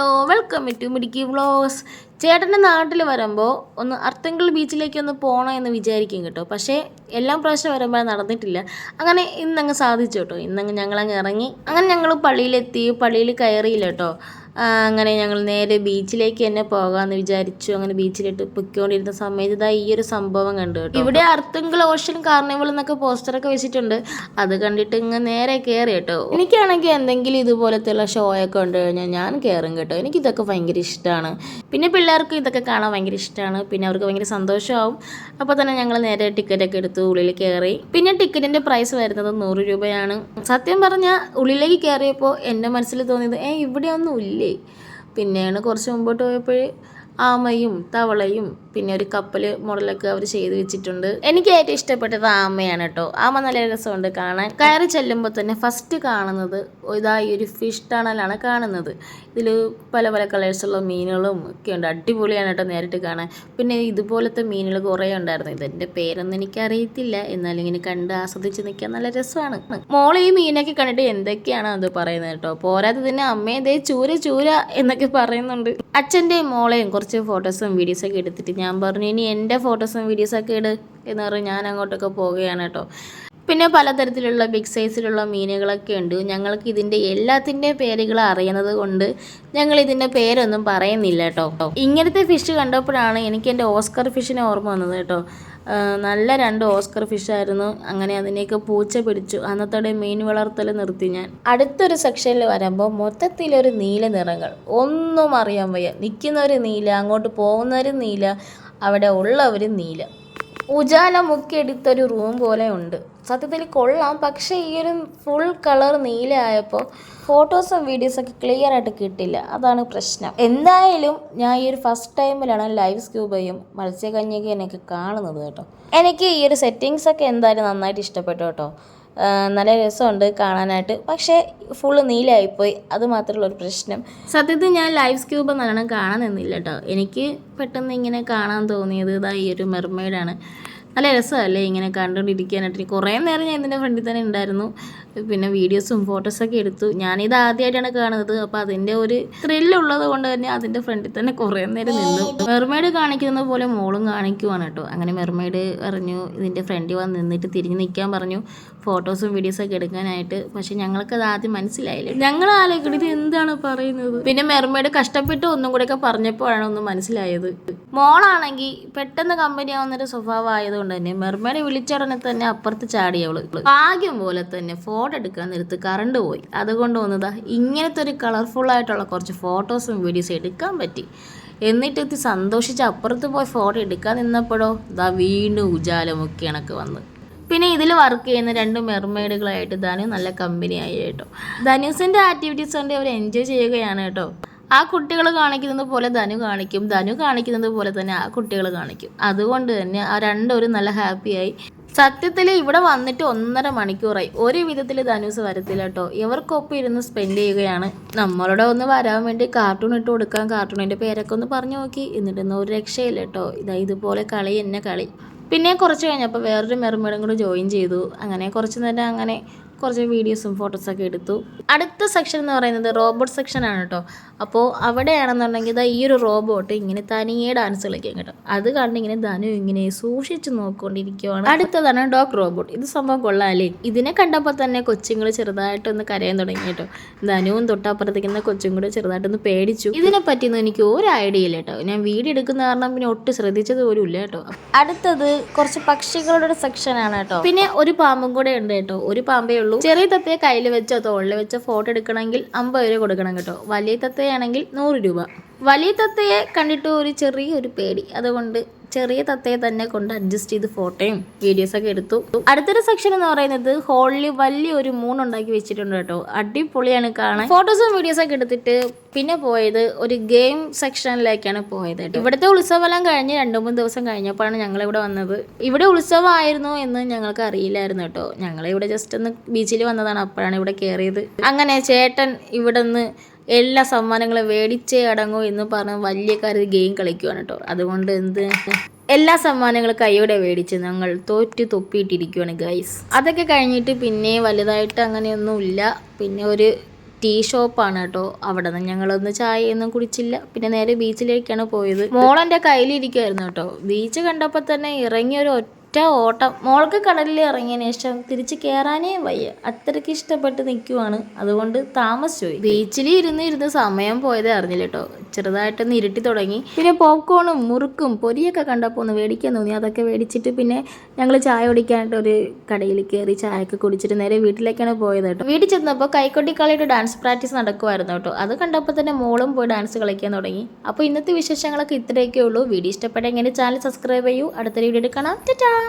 Hello welcome to Midukki vlogs ചേട്ടന്റെ നാട്ടിൽ വരുമ്പോൾ ഒന്ന് അർത്തങ്കിൾ ബീച്ചിലേക്ക് ഒന്ന് പോകണം എന്ന് വിചാരിക്കും കേട്ടോ. പക്ഷേ എല്ലാം പ്രാവശ്യം വരുമ്പോൾ നടന്നിട്ടില്ല. അങ്ങനെ ഇന്നങ്ങ് സാധിച്ചു കേട്ടോ. ഇന്നങ്ങ് ഞങ്ങളങ്ങ് ഇറങ്ങി. അങ്ങനെ ഞങ്ങൾ പള്ളിയിലെത്തി. പള്ളിയിൽ കയറിയില്ല കേട്ടോ. അങ്ങനെ ഞങ്ങൾ നേരെ ബീച്ചിലേക്ക് തന്നെ പോകാമെന്ന് വിചാരിച്ചു. അങ്ങനെ ബീച്ചിലിട്ട് പൊയ്ക്കൊണ്ടിരുന്ന സമയത്ത് ഇതാ ഈ ഒരു സംഭവം കണ്ടു കേട്ടോ. ഇവിടെ അർത്തുങ്കൾ ഓഷൻ കാർണിവൽ എന്നൊക്കെ പോസ്റ്ററൊക്കെ വെച്ചിട്ടുണ്ട്. അത് കണ്ടിട്ട് ഇങ്ങ് നേരെ കയറി കേട്ടോ. എനിക്കാണെങ്കിൽ എന്തെങ്കിലും ഇതുപോലത്തെയുള്ള ഷോ ഒക്കെ ഉണ്ട് കഴിഞ്ഞാൽ ഞാൻ കയറും കേട്ടോ. എനിക്കിതൊക്കെ ഭയങ്കര ഇഷ്ടമാണ് പിന്നെ പിള്ളേർക്ക് ഇതൊക്കെ കാണാൻ ഭയങ്കര ഇഷ്ടമാണ് പിന്നെ അവർക്ക് ഭയങ്കര സന്തോഷമാവും. അപ്പോൾ തന്നെ ഞങ്ങൾ നേരെ ടിക്കറ്റൊക്കെ എടുത്ത് ഉള്ളിൽ കയറി പിന്നെ ടിക്കറ്റിന്റെ പ്രൈസ് വരുന്നത് നൂറ് രൂപയാണ്. സത്യം പറഞ്ഞാൽ ഉള്ളിലേക്ക് കയറിയപ്പോൾ എന്റെ മനസ്സിൽ തോന്നിയത് ഏ ഇവിടെ ഒന്നും ഇല്ലേ. പിന്നെയാണ് കുറച്ച് മുമ്പോട്ട് പോയപ്പോൾ ആമയും തവളയും പിന്നെ ഒരു കപ്പൽ മോഡലൊക്കെ അവർ ചെയ്ത് വെച്ചിട്ടുണ്ട്. എനിക്ക് ഏറ്റവും ഇഷ്ടപ്പെട്ടത് ആമയാണ് കേട്ടോ. ആമ നല്ല രസമുണ്ട് കാണാൻ. കയറി ചെല്ലുമ്പോൾ തന്നെ ഫസ്റ്റ് കാണുന്നത് ഇതാ ഈ ഒരു ഫിഷ് ടണലാണ് കാണുന്നത്. ഇതിൽ പല പല കളേഴ്സുള്ള മീനുകളും ഒക്കെ ഉണ്ട്. അടിപൊളിയാണ് കേട്ടോ നേരിട്ട് കാണാൻ. പിന്നെ ഇതുപോലത്തെ മീനുകൾ കുറേ ഉണ്ടായിരുന്നു. ഇതിന്റെ പേരൊന്നും എനിക്കറിയത്തില്ല. എന്നാലും ഇങ്ങനെ കണ്ട് ആസ്വദിച്ച് നിൽക്കാൻ നല്ല രസമാണ്. മോൾ ഈ മീനൊക്കെ കണ്ടിട്ട് എന്തൊക്കെയാണ് അത് പറയുന്നത് കേട്ടോ. പോരാത്തതിന് അമ്മേ ദേ ചൂര ചൂര എന്നൊക്കെ പറയുന്നുണ്ട്. അച്ഛന്റെയും മോളെയും കുറച്ച് ഫോട്ടോസും വീഡിയോസൊക്കെ എടുത്തിട്ട് ഞാൻ പറഞ്ഞു ഇനി എന്റെ ഫോട്ടോസും വീഡിയോസൊക്കെ ഇട് എന്ന് പറഞ്ഞ് ഞാൻ അങ്ങോട്ടൊക്കെ പോവുകയാണ് കേട്ടോ. പിന്നെ പലതരത്തിലുള്ള ബിഗ് സൈസിലുള്ള മീനുകളൊക്കെ ഉണ്ട്. ഞങ്ങൾക്ക് ഇതിന്റെ എല്ലാത്തിന്റെയും പേരുകൾ അറിയുന്നത് കൊണ്ട് ഞങ്ങൾ ഇതിന്റെ പേരൊന്നും പറയുന്നില്ല കേട്ടോ. ഇങ്ങനത്തെ ഫിഷ് കണ്ടപ്പോഴാണ് എനിക്ക് എന്റെ ഓസ്കർ ഫിഷിനെ ഓർമ്മ വന്നത് കേട്ടോ. നല്ല രണ്ട് ഓസ്കർ ഫിഷായിരുന്നു അങ്ങനെ അതിനെയൊക്കെ പൂച്ച പിടിച്ചു. അന്നത്തോടെ മീൻ വളർത്തൽ നിർത്തി ഞാൻ. അടുത്തൊരു സെക്ഷനിൽ വരുമ്പോൾ മൊത്തത്തിലൊരു നീല നിറങ്ങൾ. ഒന്നും അറിയാൻ വയ്യ. നിൽക്കുന്നവർ നീല അങ്ങോട്ട് പോകുന്നവർ നീല അവിടെ ഉള്ളവർ നീല. ഉജാല മുക്കിയെടുത്തൊരു റൂം പോലെ ഉണ്ട് സത്യത്തിൽ കൊള്ളാം. പക്ഷെ ഈ ഒരു ഫുൾ കളർ നീല ആയപ്പോൾ ഫോട്ടോസും വീഡിയോസൊക്കെ ക്ലിയർ ആയിട്ട് കിട്ടില്ല. അതാണ് പ്രശ്നം. എന്തായാലും ഞാൻ ഈ ഒരു ഫസ്റ്റ് ടൈമിലാണ് ലൈവ് സ്ക്യൂബയും മത്സ്യകന്യകയൊക്കെ കാണുന്നത് കേട്ടോ. എനിക്ക് ഈ ഒരു സെറ്റിങ്സ് ഒക്കെ എന്തായാലും നന്നായിട്ട് ഇഷ്ടപ്പെട്ടു കേട്ടോ. നല്ല രസമുണ്ട് കാണാനായിട്ട്. പക്ഷേ ഫുള്ള് നീലായിപ്പോയി അത് മാത്രമുള്ള ഒരു പ്രശ്നം. സത്യത്തിൽ ഞാൻ ലൈവ് സ്ക്യൂബ് നല്ലോണം കാണാൻ നിന്നില്ല കേട്ടോ. എനിക്ക് പെട്ടെന്ന് ഇങ്ങനെ കാണാൻ തോന്നിയത് ഇതാ ഈ ഒരു മെർമെയ്ഡാണ് നല്ല രസമല്ലേ ഇങ്ങനെ കണ്ടുകൊണ്ടിരിക്കാനായിട്ട്. കുറേ നേരം ഞാൻ ഇതിന്റെ ഫ്രണ്ടിൽ തന്നെ ഉണ്ടായിരുന്നു. പിന്നെ വീഡിയോസും ഫോട്ടോസൊക്കെ എടുത്തു. ഞാനിത് ആദ്യമായിട്ടാണ് കാണുന്നത്. അപ്പോൾ അതിന്റെ ഒരു ത്രില്ലുള്ളത് കൊണ്ട് തന്നെ അതിന്റെ ഫ്രണ്ടിൽ തന്നെ കുറേ നേരം നിന്നു. മെർമെയ്ഡ് കാണിക്കുന്നത് പോലെ മോളും കാണിക്കുവാണ് കേട്ടോ. അങ്ങനെ മെർമെയ്ഡ് പറഞ്ഞു ഇതിന്റെ ഫ്രണ്ടിൽ വന്ന് നിന്നിട്ട് തിരിഞ്ഞ് നിൽക്കാൻ പറഞ്ഞു. ഫോട്ടോസും വീഡിയോസൊക്കെ എടുക്കാനായിട്ട്. പക്ഷെ ഞങ്ങൾക്കത് ആദ്യം മനസ്സിലായില്ല. ഞങ്ങൾ ആലോചിക്കണം ഇത് എന്താണ് പറയുന്നത്? പിന്നെ മെർമെയ്ഡ് കഷ്ടപ്പെട്ട് ഒന്നും കൂടെയൊക്കെ പറഞ്ഞപ്പോഴാണ് ഒന്ന് മനസ്സിലായത്. മോളാണെങ്കിൽ പെട്ടെന്ന് കമ്പനി ആവുന്നൊരു സ്വഭാവം ആയതുകൊണ്ട് തന്നെ മെർമേഡി വിളിച്ചുടനെ തന്നെ അപ്പുറത്ത് ചാടിയവൾ ഭാഗ്യം പോലെ തന്നെ ഫോട്ടോ എടുക്കാൻ നേരത്ത് കറണ്ട് പോയി. അതുകൊണ്ട് വന്നതാ ഇങ്ങനത്തെ ഒരു കളർഫുൾ ആയിട്ടുള്ള കുറച്ച് ഫോട്ടോസും വീഡിയോസും എടുക്കാൻ പറ്റി. എന്നിട്ട് എത്തി സന്തോഷിച്ച് അപ്പുറത്ത് പോയി ഫോട്ടോ എടുക്കാൻ നിന്നപ്പോഴോ ദാ വീണ്ടും ഉജാലമൊക്കെ കണക്ക് വന്ന്. പിന്നെ ഇതിൽ വർക്ക് ചെയ്യുന്ന രണ്ട് മെർമേഡുകളായിട്ട് ധനു നല്ല കമ്പനിയായി കേട്ടോ. ധനുസിന്റെ ആക്ടിവിറ്റീസ് കൊണ്ട് അവർ എൻജോയ് ചെയ്യുകയാണ് കേട്ടോ. ആ കുട്ടികൾ കാണിക്കുന്നത് പോലെ ധനു കാണിക്കും. ധനു കാണിക്കുന്നത് പോലെ തന്നെ ആ കുട്ടികൾ കാണിക്കും. അതുകൊണ്ട് തന്നെ ആ രണ്ടുപേരും നല്ല ഹാപ്പിയായി സത്യത്തിൽ ഇവിടെ വന്നിട്ട് ഒന്നര മണിക്കൂറായി. ഒരു വിധത്തിൽ ധനുസ് വരത്തില്ല കേട്ടോ. ഇവർക്കൊപ്പം ഇരുന്ന് സ്പെൻഡ് ചെയ്യുകയാണ്. നമ്മളോട് ഒന്ന് വരാൻ വേണ്ടി കാർട്ടൂൺ ഇട്ട് കൊടുക്കാൻ കാർട്ടൂണിന്റെ പേരൊക്കെ ഒന്ന് പറഞ്ഞു നോക്കി. എന്നിട്ടൊന്നും ഒരു രക്ഷയില്ല കേട്ടോ. ഇതാ ഇതുപോലെ കളി എന്നെ കളി. പിന്നെ കുറച്ച് കഴിഞ്ഞപ്പോൾ വേറൊരു മെർമേഡും കൂടെ ജോയിൻ ചെയ്തു. അങ്ങനെ കുറച്ച് നേരം അങ്ങനെ കുറച്ച് വീഡിയോസും ഫോട്ടോസൊക്കെ എടുത്തു. അടുത്ത സെക്ഷൻ എന്ന് പറയുന്നത് റോബോട്ട് സെക്ഷൻ ആണ് കേട്ടോ. അപ്പോൾ അവിടെയാണെന്നുണ്ടെങ്കിൽ ഇതാ ഈ ഒരു റോബോട്ട് ഇങ്ങനെ തനിയെ ഡാൻസ് കളിക്കാൻ കേട്ടോ. അത് കണ്ട് ഇങ്ങനെ ധനു ഇങ്ങനെ സൂക്ഷിച്ച് നോക്കിക്കൊണ്ടിരിക്കുവാണ് അടുത്തതാണ് ഡോഗ് റോബോട്ട് ഇത് സംഭവം കൊള്ളാലേ ഇതിനെ കണ്ടപ്പോൾ തന്നെ കൊച്ചുങ്ങൾ ചെറുതായിട്ടൊന്ന് കരയാൻ തുടങ്ങി കേട്ടോ. ധനുവും തൊട്ടപ്പുറത്തേക്കുന്ന കൊച്ചും കൂടെ ചെറുതായിട്ടൊന്ന് പേടിച്ചു. ഇതിനെ പറ്റിയൊന്നും എനിക്ക് ഒരു ഐഡിയ ഇല്ല കേട്ടോ. ഞാൻ വീഡിയോ എടുക്കുന്ന കാരണം പിന്നെ ഒട്ടും ശ്രദ്ധിച്ചത് പോലും ഇല്ല കേട്ടോ. അടുത്തത് കുറച്ച് പക്ഷികളുടെ ഒരു സെക്ഷനാണ് കേട്ടോ. പിന്നെ ഒരു പാമ്പും കൂടെ ഉണ്ട് കേട്ടോ. ഒരു പാമ്പേ ഉള്ളൂ. ചെറിയ തത്തയെ കയ്യിൽ വെച്ചോ തോളിൽ വെച്ചോ ഫോട്ടോ എടുക്കണമെങ്കിൽ അമ്പത് രൂപ കൊടുക്കണം കേട്ടോ. വലിയ തത്തയാണെങ്കിൽ നൂറ് രൂപ. വലിയ തത്തയെ കണ്ടിട്ട് ഒരു ചെറിയൊരു പേടി. അതുകൊണ്ട് ചെറിയ തത്തയെ തന്നെ കൊണ്ട് അഡ്ജസ്റ്റ് ചെയ്ത് ഫോട്ടോയും വീഡിയോസൊക്കെ എടുത്തു. അടുത്തൊരു സെക്ഷൻ എന്ന് പറയുന്നത് ഹോളിൽ വലിയൊരു മൂൺ ഉണ്ടാക്കി വെച്ചിട്ടുണ്ട് കേട്ടോ. അടിപൊളിയാണ് കാണാൻ. ഫോട്ടോസും വീഡിയോസൊക്കെ എടുത്തിട്ട് പിന്നെ പോയത് ഒരു ഗെയിം സെക്ഷനിലേക്കാണ് പോയത് ഇവിടുത്തെ ഉത്സവമെല്ലാം കഴിഞ്ഞ് രണ്ട് മൂന്ന് ദിവസം കഴിഞ്ഞപ്പോഴാണ് ഞങ്ങൾ ഇവിടെ വന്നത്. ഇവിടെ ഉത്സവമായിരുന്നു എന്ന് ഞങ്ങൾക്ക് അറിയില്ലായിരുന്നു കേട്ടോ. ഞങ്ങൾ ഇവിടെ ജസ്റ്റ് ഒന്ന് ബീച്ചിൽ വന്നതാണ് അപ്പോഴാണ് ഇവിടെ കയറിയത്. അങ്ങനെ ചേട്ടൻ ഇവിടെ നിന്ന് എല്ലാ സമ്മാനങ്ങളും മേടിച്ചേ അടങ്ങൂ എന്ന് പറഞ്ഞ് വലിയ കാര്യം ഗെയിം കളിക്കുവാണ് കേട്ടോ. അതുകൊണ്ട് എന്ത്? എല്ലാ സമ്മാനങ്ങളും കൈയോടെ മേടിച്ച് ഞങ്ങൾ തോറ്റു തൊപ്പിയിട്ടിരിക്കുവാണ് ഗൈസ് അതൊക്കെ കഴിഞ്ഞിട്ട് പിന്നെ വലുതായിട്ട് അങ്ങനെയൊന്നും ഇല്ല പിന്നെ ഒരു ടീ ഷോപ്പാണ് കേട്ടോ. അവിടെ നിന്ന് ഞങ്ങളൊന്ന് ചായയൊന്നും കുടിച്ചില്ല. പിന്നെ നേരെ ബീച്ചിലേക്കാണ് പോയത്. മോളെന്റെ കയ്യിലിരിക്കുമായിരുന്നു കേട്ടോ. ബീച്ച് കണ്ടപ്പോൾ തന്നെ ഇറങ്ങിയ ഒരു ഒറ്റ ഓട്ടം. മോൾക്ക് കടലിൽ ഇറങ്ങിയതിന് ശേഷം തിരിച്ച് കയറാനേ വയ്യ. അത്രയ്ക്ക് ഇഷ്ടപ്പെട്ട് നിൽക്കുവാണ് അതുകൊണ്ട് താമസിച്ചു പോയി. ബീച്ചിൽ ഇരുന്ന് ഇരുന്ന് സമയം പോയതേ അറിഞ്ഞില്ല കേട്ടോ. ചെറുതായിട്ടൊന്ന് ഇരുട്ടി തുടങ്ങി. പിന്നെ പോപ്കോണും മുറുക്കും പൊരിയൊക്കെ കണ്ടപ്പോൾ ഒന്ന് മേടിക്കാൻ തോന്നി. അതൊക്കെ മേടിച്ചിട്ട് പിന്നെ ഞങ്ങൾ ചായ കുടിക്കാനായിട്ട് ഒരു കടയിൽ കയറി ചായയൊക്കെ കുടിച്ചിട്ട് നേരെ വീട്ടിലേക്കാണ് പോയത് കേട്ടോ. വീട്ടിൽ ചെന്നപ്പോൾ കൈക്കൊട്ടിക്കളിയുടെ ഡാൻസ് പ്രാക്ടീസ് നടക്കുമായിരുന്നു കേട്ടോ. അത് കണ്ടപ്പോൾ തന്നെ മോളും പോയി ഡാൻസ് കളിക്കാൻ തുടങ്ങി. അപ്പോൾ ഇന്നത്തെ വിശേഷങ്ങളൊക്കെ ഇത്രയൊക്കെ ഉള്ളൂ. വീഡിയോ ഇഷ്ടപ്പെട്ടെങ്കിൽ ചാനൽ സബ്സ്ക്രൈബ് ചെയ്യൂ. അടുത്ത വീഡിയോ എടുക്കണം ടാറ്റാ!